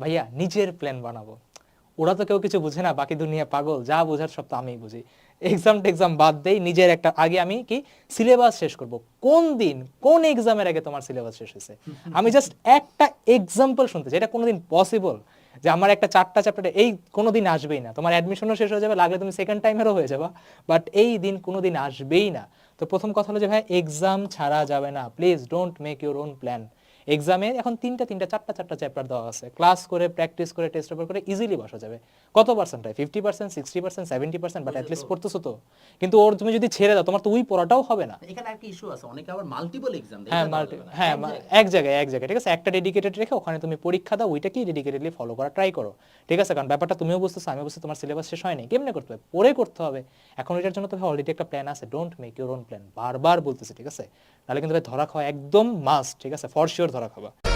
ভাইয়া, নিজের প্ল্যান বানাবো। ওরা তো কেউ কিছু বুঝে না, বাকি দুনিয়া পাগল, যা বোঝার সব তো আমিই বুঝি। এক্সাম টেক্সাম বাদ দেই, নিজের একটা, আগে আমি কি সিলেবাস শেষ করব। কোন দিন, কোন এক্সামের আগে তোমার সিলেবাস শেষ হয়েছে? আমি জাস্ট একটা এক্সাম্পল শুনতে চাই, এটা কোনোদিন পসিবল যে আমার একটা চারটা চ্যাপ্টার এই কোনোদিন আসবেই না। তোমার অ্যাডমিশনও শেষ হয়ে যাবে, লাগলে তুমি সেকেন্ড টাইমেরও হয়ে যাবা। বাট এই দিন কোনোদিন আসবেই না। তো প্রথম কথা হলো যে ভাই এক্সাম ছাড়া যাবে না। Please don't make your own plan এক্সামে এখন তিনটা তিনটা চারটা চারটা চ্যাপ্টার দেওয়া আছে। ক্লাস করে প্র্যাকটিস করে টেস্ট পেপার করে ইজিলি বসা যাবে। কত পার্সেন্ট হয়? Fifty percent sixty percent seventy percent but at least পড়তেছো তো। কিন্তু ওর তুমি যদি ছেড়ে দাও তোমার তো ওই পড়াটাও হবে না। এখানে একটা ইস্যু আছে? অনেকে আবার মাল্টিপল এক্সাম দেয়। হ্যাঁ। হ্যাঁ এক জায়গায়। এক জায়গায় ঠিক আছে? একটা ডেডিকেটেড রেখে ওখানে তুমি পরীক্ষা দাও ওইটাকেই ডেডিকেটেডলি ফলো করা ট্রাই করো। ঠিক আছে? কারণ ব্যাপারটা তুমিও বুঝতেছো আমিও বুঝতে তোমার সিলেবাস শেষ হয়নি। কেমনে করতে হবে? পরে করতে হবে। এখন এটার জন্য তো অলরেডি একটা প্ল্যান আছে। Don't make your own plan বারবার বলতেছি ঠিক আছে? তাহলে কিন্তু ভাই ধরা খাওয়া একদম মাস্ট ঠিক আছে? ফর শিওর ধরা খাওয়া